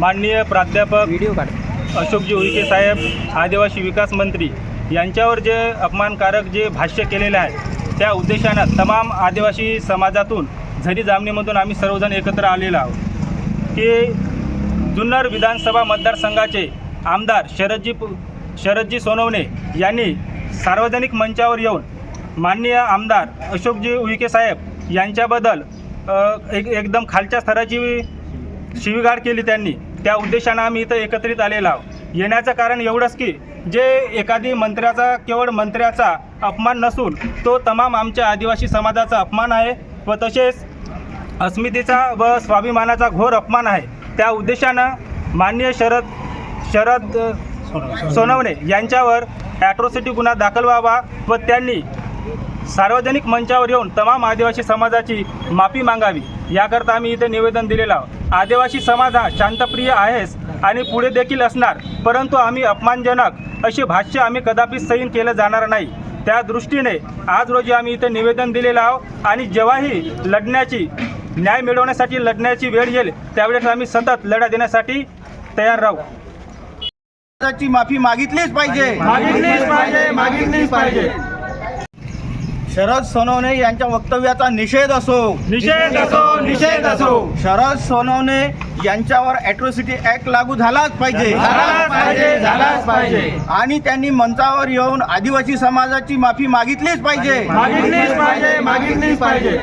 माननीय प्राध्यापक व्हिडिओ काढ. अशोकजी उईके साहेब आदिवासी विकास मंत्री यांच्यावर जे अपमानकारक जे भाष्य केलेले आहे त्या उद्देशानं तमाम आदिवासी समाजातून झरी जामणीमधून आम्ही सर्वजण एकत्र आलेलो आहोत. की जुन्नर विधानसभा मतदारसंघाचे आमदार शरदजी शरदजी सोनवणे यांनी सार्वजनिक मंचावर येऊन माननीय आमदार अशोकजी उईके साहेब यांच्याबद्दल एक एकदम खालच्या स्तराची शिवीगाळ केली त्यांनी. त्या उद्देशानं आम्ही इथं एकत्रित आलेलो आहोत. येण्याचं कारण एवढंच की जे एखादी मंत्र्याचा केवळ मंत्र्याचा अपमान नसून तो तमाम आमच्या आदिवासी समाजाचा अपमान आहे व तसेच अस्मितेचा व स्वाभिमानाचा घोर अपमान आहे. त्या उद्देशानं माननीय शरद शरद सोनवणे. यांच्यावर ॲट्रॉसिटी गुन्हा दाखल व्हावा व त्यांनी सार्वजनिक मंचावर येऊन तमाम आदिवासी समाजाची माफी मागावी. याकरता आम्ही इथे निवेदन दिलेलं आहोत. आदिवासी समाज हा शांतप्रिय आहेच आणि पुढे देखील असणार. परंतु आम्ही अपमानजनक असे भाष्य आम्ही कदापि सैन केलं जाणार नाही. त्या दृष्टीने आज रोजी आम्ही इथे निवेदन दिलेलं आहोत आणि जेव्हाही लढण्याची न्याय मिळवण्यासाठी लढण्याची वेळ येईल त्यावेळेस आम्ही सतत लढा देण्यासाठी तयार राहू. माफी मागितलीच पाहिजे. मागितलीच पाहिजे मागितलीच पाहिजे. शरद सोनवणे यांच्या वक्तव्याचा निषेध असो. निषेध असो निषेध असो. शरद सोनवणे यांच्यावर अॅट्रॉसिटी ऍक्ट लागू झालाच पाहिजे झालाच पाहिजे. झालाच पाहिजे. आणि त्यांनी मंचावर येऊन आदिवासी समाजाची माफी मागितलीच पाहिजे. मागितलीच पाहिजे मागितलीच पाहिजे.